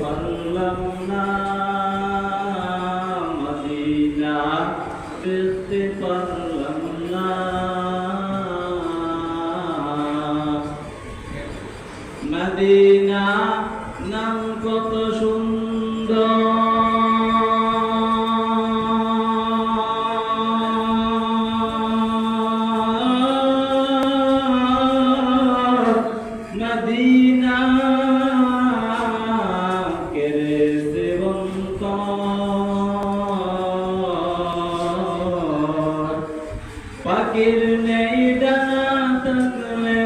পারলাম না মদিনা পেতে পারলাম না। মদিনা নাম কত সুন্দর। পাখির নেই ডানা থাকলে,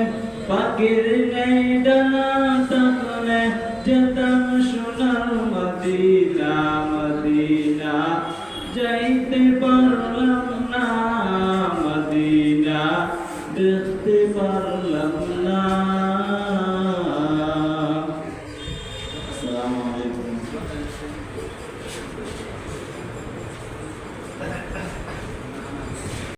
পাখির নেই ডানা থাকলে, যেতাম সোনার মদিনা মদিনা। যাইতে পারলাম না দেখতে পারলাম না।